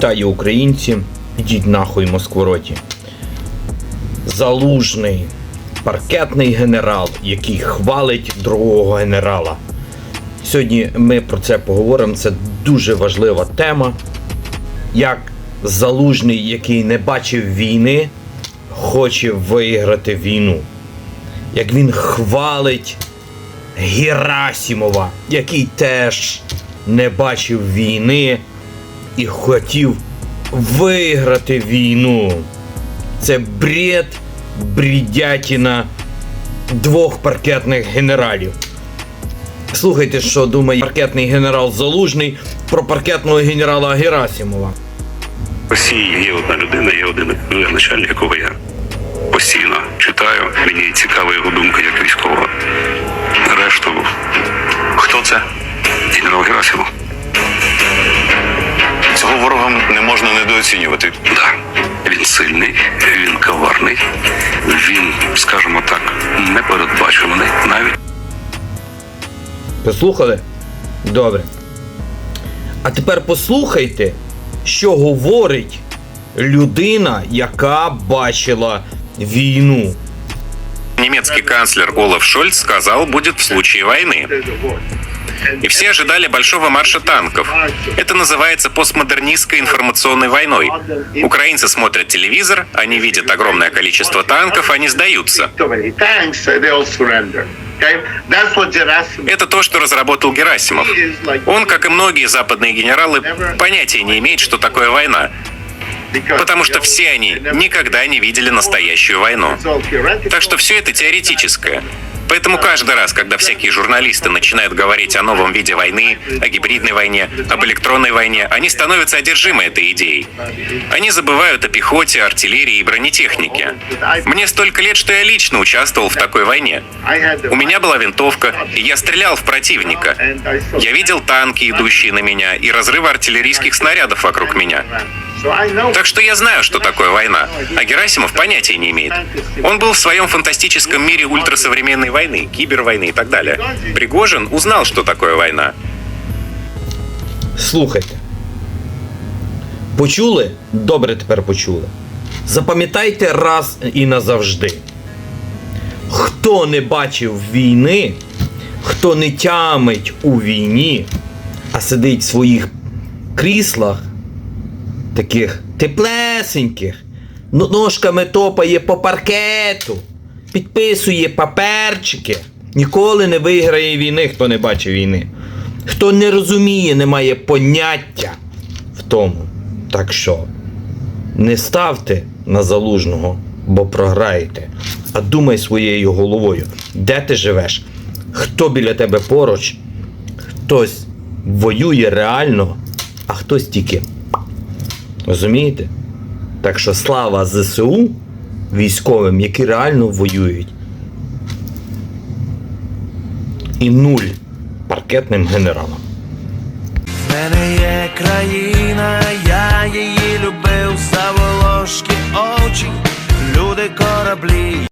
Вітаю українці, ідіть нахуй Москвороті. Залужний паркетний генерал, який хвалить другого генерала. Сьогодні ми про це поговоримо. Це дуже важлива тема. Як залужний, який не бачив війни, хоче виграти війну. Як він хвалить Герасімова, який теж не бачив війни і хотів виграти війну. Це бред, бредятіна двох паркетних генералів. Слухайте, що думає паркетний генерал Залужний про паркетного генерала Герасимова. Росії є одна людина, є один начальник, якого я постійно читаю. Мені цікава його думка як військового. Решту. Хто це? Генерал Герасимов. Цього ворога не можна недооцінювати. Да. Він сильний, він коварний, він, скажімо так, непередбачуваний навіть. Послухали? Добре. А тепер послухайте, що говорить людина, яка бачила війну. Немецкий канцлер Олаф Шольц сказал, будет в случае войны. И все ожидали большого марша танков. Это называется постмодернистской информационной войной. Украинцы смотрят телевизор, они видят огромное количество танков, они сдаются. Это то, что разработал Герасимов. Он, как и многие западные генералы, понятия не имеет, что такое война, потому что все они никогда не видели настоящую войну. Так что все это теоретическое. Поэтому каждый раз, когда всякие журналисты начинают говорить о новом виде войны, о гибридной войне, об электронной войне, они становятся одержимы этой идеей. Они забывают о пехоте, артиллерии и бронетехнике. Мне столько лет, что я лично участвовал в такой войне. У меня была винтовка, и я стрелял в противника. Я видел танки, идущие на меня, и разрывы артиллерийских снарядов вокруг меня. So I know- Так что я знаю, что такое война, а Герасимов понятия не имеет. Он был в своем фантастическом мире ультрасовременной войны, кибервойны и так далее. Пригожин узнал, что такое война. Слухайте. Почули? Добре тепер почули. Запам'ятайте раз і назавжди. Хто не бачив війни, хто не тямить у війні, а сидить в своїх кріслах, таких теплесеньких, ну- ножками топає по паркету, підписує паперчики, ніколи не виграє війни, хто не бачив війни. Хто не розуміє, не має поняття в тому. Так що не ставте на залужного, бо програєте. А думай своєю головою, де ти живеш, хто біля тебе поруч, хтось воює реально, а хтось тільки. Розумієте? Так що слава ЗСУ військовим, які реально воюють. І нуль паркетним генералам.